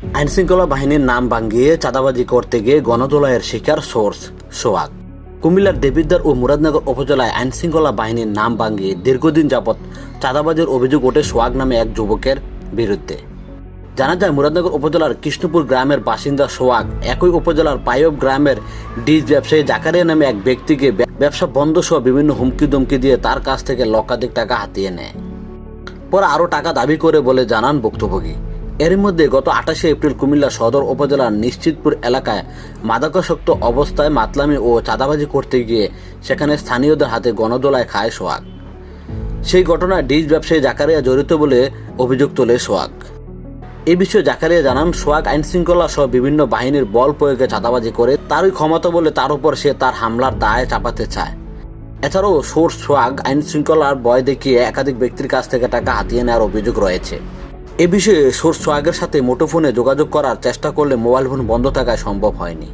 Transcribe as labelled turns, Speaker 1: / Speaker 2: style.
Speaker 1: আইনশৃঙ্খলা বাহিনীর নাম ভাঙ্গিয়ে চাঁদাবাজি করতে গিয়ে গণদোলায়ের শিকার সোর্স সোয়াগ কুমিল্লার দেবিদ্বার ও মুরাদনগর উপজেলায় আইনশৃঙ্খলা বাহিনীর নাম ভাঙ্গিয়ে দীর্ঘদিন যাবৎ চাঁদাবাজির অভিযোগ ওঠে সোয়াগ নামে এক যুবকের বিরুদ্ধে। জানা যায়, মুরাদনগর উপজেলার কৃষ্ণপুর গ্রামের বাসিন্দা সোয়াগ একই উপজেলার পায়ব গ্রামের ডিজ ব্যবসায়ী জাকারিয়া নামে এক ব্যক্তিকে ব্যবসা বন্ধ সহ বিভিন্ন হুমকি দমকি দিয়ে তার কাছ থেকে লক্ষাধিক টাকা হাতিয়ে নেয়। পরে আরও টাকা দাবি করে বলে জানান ভুক্তভোগী। এর মধ্যে গত আঠাশে এপ্রিল কুমিল্লা সদর উপজেলার নিশ্চিতপুর এলাকায় মাদকাসক্ত অবস্থায় মাতলামি ও চাঁদাবাজি করতে গিয়ে সেখানে স্থানীয়দের হাতে গণদোলায় খায় সোয়াগ সেই ঘটনায় ডিজ ব্যবসায়ী জাকারিয়া জড়িত বলে অভিযোগ তোলে সোয়াগ এ বিষয়ে জাকারিয়া জানান সোয়াগ আইনশৃঙ্খলা সহ বিভিন্ন বাহিনীর বল প্রয়োগে চাঁদাবাজি করে তারই ক্ষমতা বলে তার উপর সে তার হামলার দায় চাপাতে চায়। এছাড়াও সোর্স সোয়াগ আইন শৃঙ্খলার ভয় দেখিয়ে একাধিক ব্যক্তির কাছ থেকে টাকা হাতিয়ে নেওয়ার অভিযোগ রয়েছে। এ বিষয়ে সোর্স সোয়াগের সাথে মুঠোফোনে যোগাযোগ করার চেষ্টা করলে মোবাইল ফোন বন্ধ থাকায় সম্ভব হয়নি।